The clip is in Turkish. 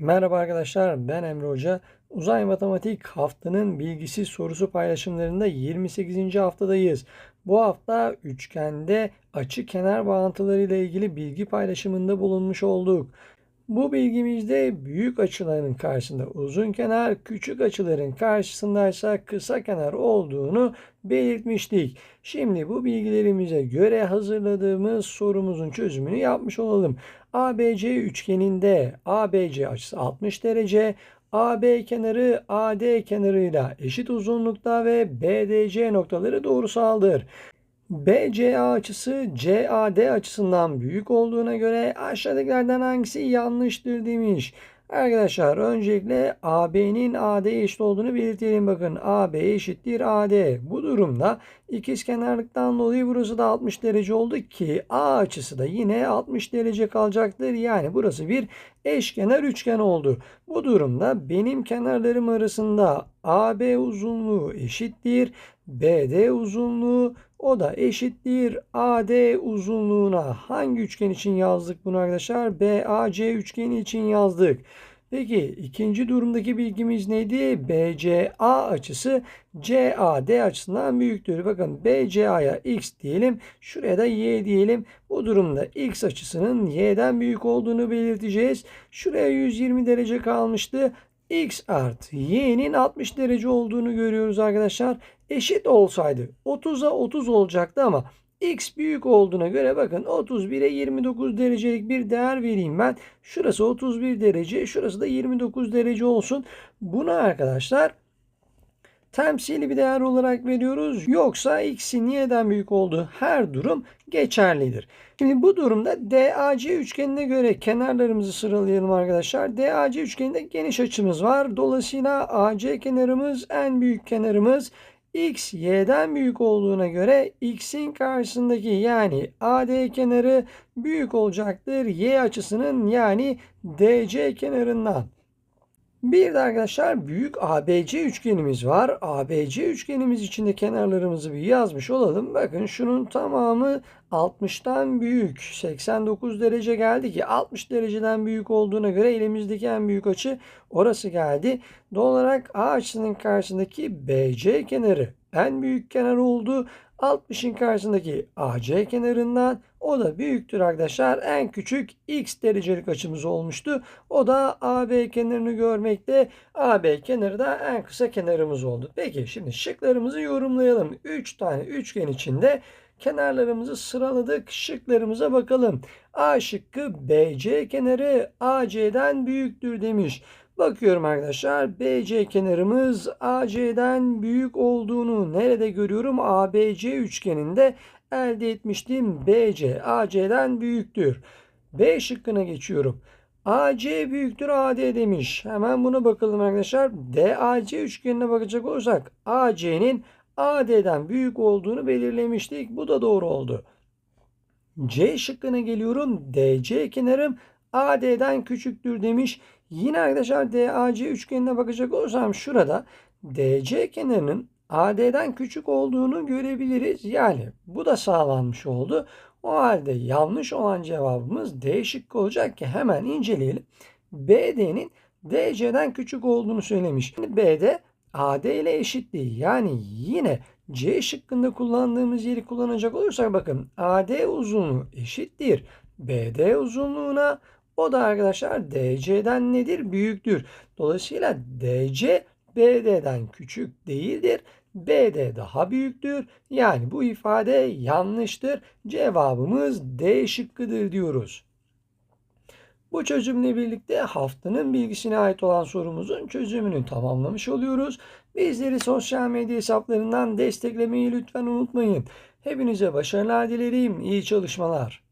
Merhaba arkadaşlar ben Emre Hoca. Uzay Matematik haftanın bilgisi sorusu paylaşımlarında 28. haftadayız. Bu hafta üçgende açı kenar bağıntıları ile ilgili bilgi paylaşımında bulunmuş olduk. Bu bilgimizde büyük açıların karşısında uzun kenar, küçük açıların karşısındaysa kısa kenar olduğunu belirtmiştik. Şimdi bu bilgilerimize göre hazırladığımız sorumuzun çözümünü yapmış olalım. ABC üçgeninde ABC açısı 60 derece, AB kenarı AD kenarıyla eşit uzunlukta ve BDC noktaları doğrusaldır. BCA açısı CAD açısından büyük olduğuna göre aşağıdakilerden hangisi yanlıştır demiş. Arkadaşlar öncelikle AB'nin AD'ye eşit olduğunu belirtelim. Bakın AB eşittir AD. Bu durumda ikizkenarlıktan dolayı burası da 60 derece oldu ki A açısı da yine 60 derece kalacaktır. Yani burası bir eşkenar üçgen oldu. Bu durumda benim kenarlarım arasında AB uzunluğu eşittir. BD uzunluğu o da eşittir AD uzunluğuna. Hangi üçgen için yazdık bunu arkadaşlar? BAC üçgeni için yazdık. Peki ikinci durumdaki bilgimiz neydi? BCA açısı CAD açısından büyüktür. Bakın BCA'ya x diyelim. Şuraya da y diyelim. Bu durumda x açısının y'den büyük olduğunu belirteceğiz. Şuraya 120 derece kalmıştı x artı y'nin 60 derece olduğunu görüyoruz arkadaşlar. Eşit olsaydı 30'a 30 olacaktı ama x büyük olduğuna göre bakın 31'e 29 derecelik bir değer vereyim ben. Şurası 31 derece, şurası da 29 derece olsun. Buna arkadaşlar temsili bir değer olarak veriyoruz. Yoksa x'in y'den büyük olduğu her durum geçerlidir. Şimdi bu durumda DAC üçgenine göre kenarlarımızı sıralayalım arkadaşlar. DAC üçgeninde geniş açımız var. Dolayısıyla AC kenarımız en büyük kenarımız. X y'den büyük olduğuna göre x'in karşısındaki yani AD kenarı büyük olacaktır. Y açısının yani DC kenarından. Bir de arkadaşlar büyük ABC üçgenimiz var. ABC üçgenimiz içinde kenarlarımızı bir yazmış olalım. Bakın şunun tamamı 60'tan büyük. 89 derece geldi ki 60 dereceden büyük olduğuna göre elimizdeki en büyük açı orası geldi. Doğal olarak A açısının karşısındaki BC kenarı en büyük kenar oldu. 60'ın karşısındaki AC kenarından o da büyüktür arkadaşlar. En küçük x derecelik açımız olmuştu. O da AB kenarını görmekte. AB kenarı da en kısa kenarımız oldu. Peki şimdi şıklarımızı yorumlayalım. 3 tane üçgen içinde kenarlarımızı sıraladık. Şıklarımıza bakalım. A şıkkı BC kenarı AC'den büyüktür demiş. Bakıyorum arkadaşlar BC kenarımız AC'den büyük olduğunu nerede görüyorum? ABC üçgeninde elde etmiştim. BC AC'den büyüktür. B şıkkına geçiyorum. AC büyüktür AD demiş. Hemen buna bakalım arkadaşlar. DAC üçgenine bakacak olursak AC'nin AD'den büyük olduğunu belirlemiştik. Bu da doğru oldu. C şıkkına geliyorum. DC kenarım AD'den küçüktür demiş. Yine arkadaşlar DAC üçgenine bakacak olursam şurada DC kenarının AD'den küçük olduğunu görebiliriz. Yani bu da sağlanmış oldu. O halde yanlış olan cevabımız D şıkkı olacak ki hemen inceleyelim. BD'nin DC'den küçük olduğunu söylemiş. BD AD ile eşit değil. Yani yine C şıkkında kullandığımız yeri kullanacak olursak bakın AD uzunluğu eşittir. BD uzunluğuna o da arkadaşlar DC'den nedir? Büyüktür. Dolayısıyla DC BD'den küçük değildir. BD daha büyüktür. Yani bu ifade yanlıştır. Cevabımız D şıkkıdır diyoruz. Bu çözümle birlikte haftanın bilgisine ait olan sorumuzun çözümünü tamamlamış oluyoruz. Bizleri sosyal medya hesaplarından desteklemeyi lütfen unutmayın. Hepinize başarılar dilerim. İyi çalışmalar.